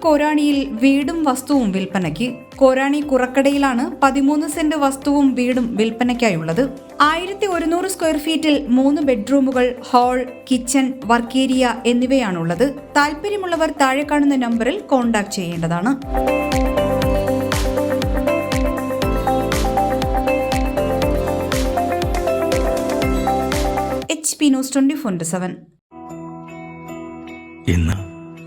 കോരാണിയിൽ വീടും വസ്തുവും വിൽപ്പനയ്ക്ക്. കോരാണി കുറക്കടയിലാണ് പതിമൂന്ന് സെന്റ് വസ്തുവും വീടും വിൽപ്പനയ്ക്കായുള്ളത്. ആയിരത്തി ഒരുന്നൂറ് സ്ക്വയർ ഫീറ്റിൽ മൂന്ന് ബെഡ്റൂമുകൾ ഹാൾ കിച്ചൺ വർക്ക് ഏരിയ എന്നിവയാണുള്ളത്. താല്പര്യമുള്ളവർ താഴെ കാണുന്ന നമ്പറിൽ കോൺടാക്ട് ചെയ്യേണ്ടതാണ്. H P news twenty four seven. ഇന്ന്